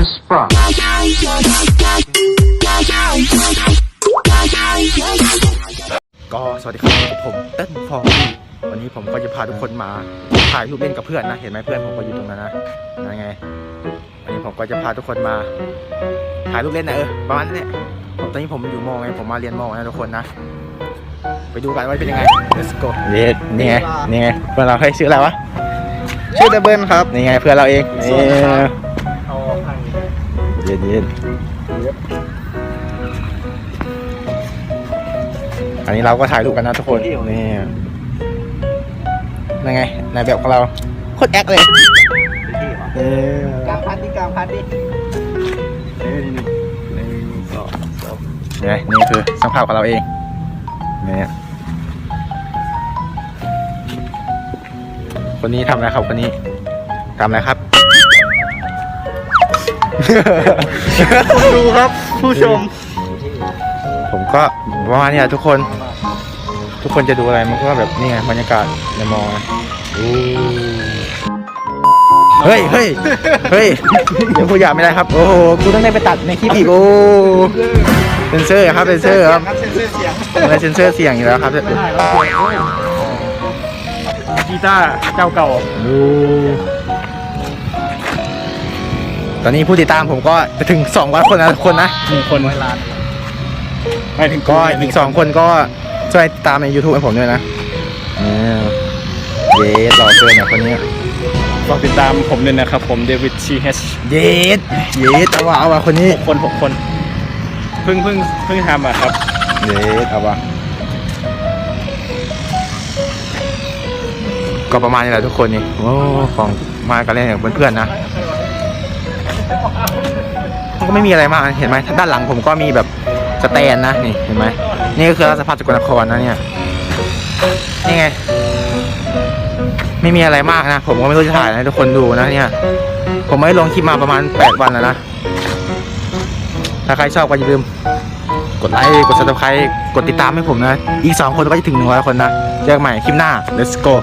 to sprung. ก็สวัสดีครับผมเต้นฟองดี้วันนี้ผมก็จะพาทุกคนมาถ่ายรูปเล่นกับเพื่อนนะ เห็นไหมเพื่อนผมก็อยู่ตรงนั้นนะนั่นไง วันนี้ผมก็จะพาทุกคนมาถ่ายรูปเล่นนะเออประมาณนั้นแหละผมตอนนี้ผมอยู่มอไงผมมาเรียนมอนะทุกคนนะ ไปดูกันว่าเป็นยังไง let's go เย็ดนี่ไงนี่ไงเพื่อนเราให้ยชื่ออะไรวะชื่อเดเบิลครับนี่ไงเพื่อนเราเองนี่เย็ นเย็นอันนี้เราก็ถ่ายรูปกันนะทุกคนนี่นั่นไงนายแบบของเราโคตรแอคเลยเออกลางพันดิกลางพันดินี่ไงนี่คือสังภาพของเราเองเนี่ยคนนี้ทำอะไรครับคนนี้ทำอะไรครับ ดูครับ ผู้ชม ผมก็ประมาณนี้แหละทุกคน ทุกคนจะดูอะไรมันก็แบบนี่ไงบรรยากาศในมอนะเฮ้ยเฮ้ยเฮ้ยเดี๋ยวพูดหยาบไม่ได้ครับ โอ้โหกูต้องได้ไปตัดในคลิปอีกโอ้เซนเซอร์ครับเซนเซอร์ครับครับเซนเซอร์เสียงอะไรเซนเซอร์เสียงอยู่แล้วครับกีตาร์เจ้าเก่าดู ตอนนี้ผู้ติดตามผมก็จะถึง200คนนะคนนะ หนึ่งคนล้านไม่ถึงก็อีก2คนก็ช่วยติดตามใน YouTube ให้ผมด้วยนะเนี่ยเยสหล่อเกินอะคนนี้ ฝากติดตามผมด้วยนะครับผมเดวิดชีเฮชเยสเยสเอาว่ะเอาว่ะคนนี้ หกคนหกคนเพิ่งเพิ่งเพิ่งทำอะครับเยสเอาว่ะก็ประมาณนี้แหละทุกคนนี่ โอ้ ของมากันเล่นกับเพื่อนๆนะ มันก็ไม่มีอะไรมากเห็นไหมด้านหลังผมก็มีแบบสแตนนะนี่เห็นไหมนี่ก็คือรัฐสภาสกลนครนะเนี่ยนี่ไง ไม่มีอะไรมากนะ ผมก็ไม่รู้จะถ่ายให้ทุกคนดูนะเนี่ย ผมไม่ลงคลิปมาประมาณ 8 วันแล้วนะ ถ้าใครชอบก็อย่าลืม กดไลค์กด subscribe กดติดตามให้ผมนะ อีก 2 คนก็จะถึง 100 คนนะ เจอกันใหม่คลิปหน้า let's go